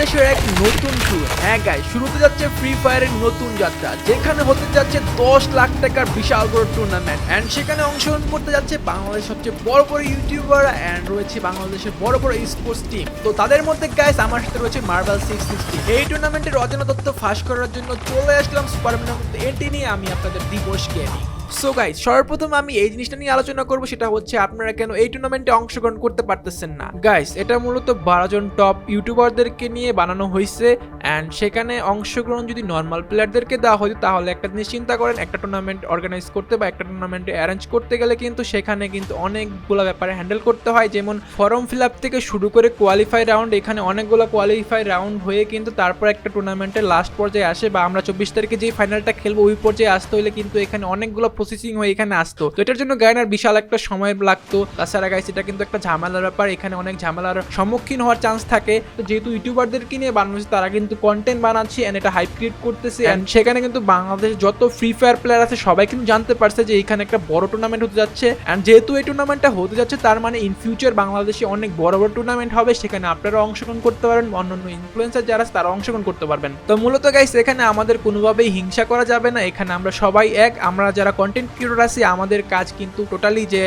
বাংলাদেশের এক নতুন ট্যুর হ্যাঁ গাই শুরুতে যাচ্ছে ফ্রি ফায়ারের নতুন যাত্রা, যেখানে হতে যাচ্ছে দশ লাখ টাকার বিশাল বড় টুর্নামেন্ট অ্যান্ড সেখানে অংশগ্রহণ করতে যাচ্ছে বাংলাদেশের সবচেয়ে বড় বড় ইউটিউবার অ্যান্ড রয়েছে বাংলাদেশের বড় বড় স্পোর্টস টিম তো তাদের মধ্যে গাইস আমার সাথে রয়েছে মার্বেল সিক্স সিক্সটি এই টুর্নামেন্টের অজানা তথ্য ফাঁস করার জন্য চলে আসলাম সুপারম্যানের মধ্যে এটি নিয়ে। আমি আপনাদের দিবস গেমিং সো গাইজ সর্বপ্রথম আমি এই জিনিসটা নিয়ে আলোচনা করব, সেটা হচ্ছে আপনারা কেন এই টুর্নামেন্টে অংশগ্রহণ করতে পারতেছেন না? গাইজ এটা মূলত বারো জন টপ ইউটিউবারদেরকে নিয়ে বানানো হয়েছে অ্যান্ড সেখানে অংশগ্রহণ যদি নর্মাল প্লেয়ারদেরকে দেওয়া হতো তাহলে একটা জিনিস চিন্তা করেন, একটা টুর্নামেন্ট অর্গানাইজ করতে বা একটা টুর্নামেন্টে অ্যারেঞ্জ করতে গেলে কিন্তু সেখানে কিন্তু অনেকগুলো ব্যাপারে হ্যান্ডেল করতে হয়। যেমন ফর্ম ফিল আপ থেকে শুরু করে কোয়ালিফাই রাউন্ড এখানে অনেকগুলো কোয়ালিফাই রাউন্ড হয়ে কিন্তু তারপর একটা টুর্নামেন্টের লাস্ট পর্যায়ে আসে বা আমরা চব্বিশ তারিখে যেই ফাইনালটা খেলব, ওই পর্যায়ে আসতে হলে কিন্তু এখানে অনেকগুলো প্রসেসিং হয়ে এখানে আসতো। তো এটার জন্য গায়নার বিশাল একটা সময় লাগতো। তাছাড়া গাইস এটা কিন্তু একটা ঝামেলার ব্যাপার। এখানে অনেক ঝামেলার সম্মুখীন হওয়ার চান্স থাকে। তো যেহেতু ইউটিউবারদেরকে নিয়ে বানানো তারা কিন্তু কন্টেন্ট বানাচ্ছে এন্ড এটা হাইপ ক্রিয়েট করতেছে। এন্ড সেখানে কিন্তু বাংলাদেশ যত ফ্রি ফায়ার প্লেয়ার আছে, সবাই কিন্তু জানতে পারছে যে এখানে একটা বড় টুর্নামেন্ট হতে যাচ্ছে। এন্ড যেহেতু এই টুর্নামেন্টটা হতে যাচ্ছে, তার মানে ইন ফিউচার বাংলাদেশে অনেক বড় বড় টুর্নামেন্ট হবে। সেখানে আপনারা অংশগ্রহণ করতে পারেন। অন্যান্য ইনফ্লুয়েন্সার যারা আছে তারা অংশগ্রহণ করতে পারবেন। তো মূলত গাইস এখানে আমাদের কোনোভাবেই হিংসা করা যাবে না। এখানে আমরা সবাই এক। আমরা যারা কন্টেন্ট ক্রিয়েটর আমাদের কাজ কিন্তু টোটালি যে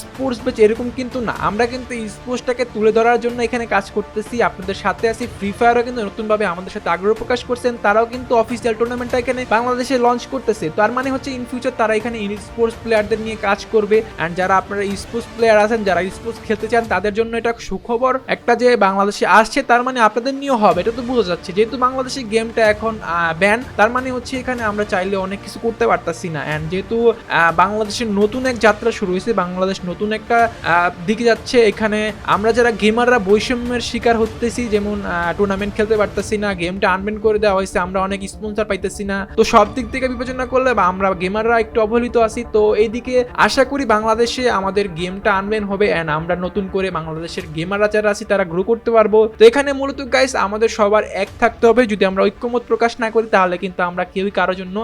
স্পোর্টস বেচ এরকম কিন্তু না। আমরা কিন্তু স্পোর্টসটাকে তুলে ধরার জন্য এখানে কাজ করতেছি। আপনাদের সাথে আছি ফ্রি ফায়ারও কিন্তু নতুনভাবে আমাদের সাথে আগ্রহ প্রকাশ করছেন। তারাও কিন্তু অফিসিয়াল টুর্নামেন্টটা এখানে বাংলাদেশে লঞ্চ করতেছে। তার মানে হচ্ছে ইন ফিউচার তারা এখানে স্পোর্টস প্লেয়ারদের নিয়ে কাজ করবে। অ্যান্ড যারা আপনারা স্পোর্টস প্লেয়ার আছেন, যারা স্পোর্টস খেলতে চান, তাদের জন্য এটা সুখবর একটা যে বাংলাদেশে আসছে, তার মানে আপনাদের নিয়েও হবে। এটা তো বোঝা যাচ্ছে। যেহেতু বাংলাদেশে গেমটা এখন ব্যান তার মানে হচ্ছে এখানে আমরা চাইলে অনেক কিছু করতে পারতাছি না। অ্যান্ড যেহেতু বাংলাদেশের নতুন এক যাত্রা শুরু হয়েছে। বাংলাদেশ নতুন একটা দিকে যাচ্ছে। এখানে আমরা যারা গেমাররা বৈষম্যের শিকার হতেছি, যেমন টুর্নামেন্ট খেলতে পারতেছি না গেমটা আনবেন করে দেওয়া হয়েছে, আমরা অনেক স্পন্সর পাইতেছি না। তো সব দিক থেকে বিবেচনা করলে বা আমরা গেমাররা একটু অবহেলিত আছি। তো এইদিকে আশা করি বাংলাদেশে আমাদের গেমটা আনবেন হবে অ্যান্ড আমরা নতুন করে বাংলাদেশের গেমাররা যারা আছি, তারা গ্রো করতে পারব। তো এখানে মূলত গাইস আমাদের সবার এক থাকতে হবে। যদি আমরা ঐক্যমত প্রকাশ না করি, তাহলে কিন্তু আমরা কেউই কারোর জন্য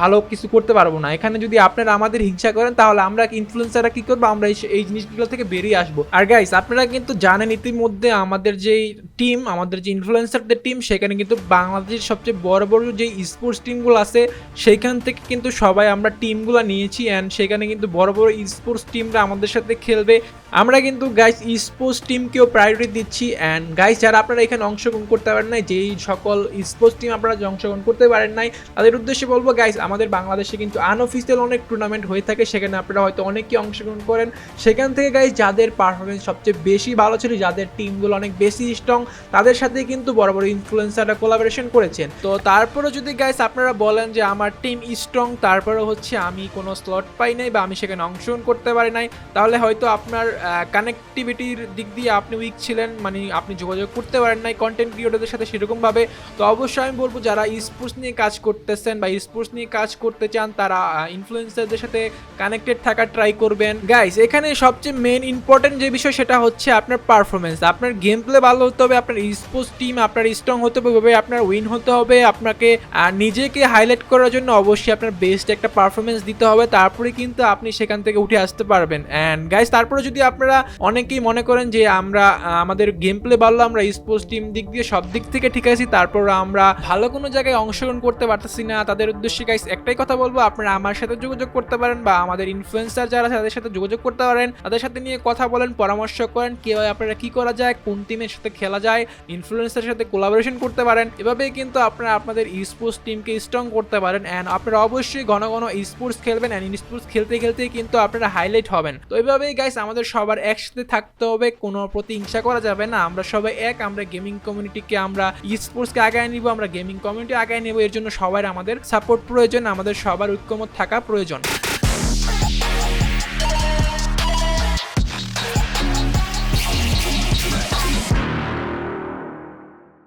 ভালো কিছু করতে পারব না। এখানে যদি আপনারা আমাদের হিংসা করেন, তাহলে আমরা ইনফ্লুয়েন্সাররা কি করব? আমরা এই- জিনিসগুলো থেকে বেরিয়ে আসব। আর গাইস আপনারা কিন্তু জানেন ইতিমধ্যে আমাদের যেই টিম আমাদের যে ইনফ্লুয়েন্সারদের টিম সেখানে কিন্তু বাংলাদেশের সবচেয়ে বড় বড় যে স্পোর্টস টিমগুলো আছে সেইখান থেকে কিন্তু সবাই আমরা টিমগুলো নিয়েছি অ্যান্ড সেখানে কিন্তু বড় বড় স্পোর্টস টিমরা আমাদের সাথে খেলবে। আমরা কিন্তু গাইস স্পোর্টস টিমকেও প্রায়োরিটি দিচ্ছি অ্যান্ড গাইস যারা আপনারা এখানে অংশগ্রহণ করতে পারেন নাই, যেই সকল স্পোর্টস টিম আপনারা অংশগ্রহণ করতে পারেন নাই, তাদের উদ্দেশ্যে বলব গাইস আমাদের বাংলাদেশে কিন্তু আনঅফিসিয়াল অনেক টুর্নামেন্ট হয়ে থাকে, সেখানে আপনারা হয়তো অনেকেই অংশগ্রহণ করেন। সেখান থেকে গাইস যাদের পারফরমেন্স সবচেয়ে বেশি ভালো ছিল, যাদের টিমগুলো অনেক বেশি স্ট্রং তাদের সাথে কিন্তু বড় বড় ইনফ্লুয়েন্সাররা কোলাবোরেশন করেছেন। তো তারপরে যদি গাইস আপনারা বলেন যে আমার টিম স্ট্রং তারপরে হচ্ছে আমি কোনো স্লট পাই নাই বা আমি সেখানে অংশগ্রহণ করতে পারি নাই, তাহলে হয়তো আপনার কানেক্টিভিটির দিক দিয়ে আপনি উইক ছিলেন মানে আপনি যোগাযোগ করতে পারেন নাই কন্টেন্ট ক্রিয়েটরদের সাথে সেরকমভাবে। তো অবশ্যই আমি বলব যারা স্পোর্টস নিয়ে কাজ করতেছেন বা স্পোর্টস নিয়ে কাজ করতে চান, তারা ইনফ্লুয়েন্সারদের সাথে কানেক্টেড থাকার ট্রাই করবেন। গাইস এখানে সবচেয়ে মেন ইম্পর্টেন্ট যে বিষয় সেটা হচ্ছে আপনার পারফরমেন্স আপনার গেম প্লে ভালো হতে হবে আপনার স্পোর্টস টিম আপনার স্ট্রং হতে হবে, এভাবে আপনার উইন হতে হবে, আপনাকে নিজেকে হাইলাইট করার জন্য অবশ্যই আপনার বেস্ট একটা পারফরমেন্স দিতে হবে, তারপরে কিন্তু আপনি সেখান থেকে উঠে আসতে পারবেন। অ্যান্ড গাইস তারপরে যদি আপনারা অনেকেই মনে করেন যে আমরা আমাদের গেম প্লে ভালো, আমরা স্পোর্টস টিম দিক দিয়ে সব দিক থেকে ঠিক আছি, তারপর আমরা ভালো কোনো জায়গায় অংশগ্রহণ করতে পারতেছি না, তাদের উদ্দেশ্যে গাইস একটাই কথা বলব, আপনারা আমার সাথে যোগাযোগ করতে পারেন বা আমাদের ইনফ্লুয়েন্সার যারা তাদের সাথে যোগাযোগ করতে পারেন, তাদের সাথে নিয়ে কথা বলেন, পরামর্শ করেন কীভাবে আপনারা কি করা যায়, কোন টিমের সাথে খেলা যায় ইনফ্লুয়েন্সারের সাথে কোলাবোরেশন করতে পারেন, এভাবেই কিন্তু আপনারা আপনাদের স্পোর্টস টিমকে স্ট্রং করতে পারেন অ্যান্ড আপনারা অবশ্যই ঘন ঘন স্পোর্টস খেলবেন অ্যান্ড স্পোর্টস খেলতে খেলতে কিন্তু আপনারা হাইলাইট হবেন। তো এভাবেই গাইস আমাদের সবার একসাথে থাকতে হবে, কোনো প্রতিহিংসা করা যাবে না, আমরা সবাই এক, আমরা গেমিং কমিউনিটিকে আমরা স্পোর্টসকে আগায় নিব, আমরা গেমিং কমিউনিটি আগায় নেব, এর জন্য সবার আমাদের সাপোর্ট প্রয়োজন, আমাদের সবার ঐক্যমত থাকা প্রয়োজন।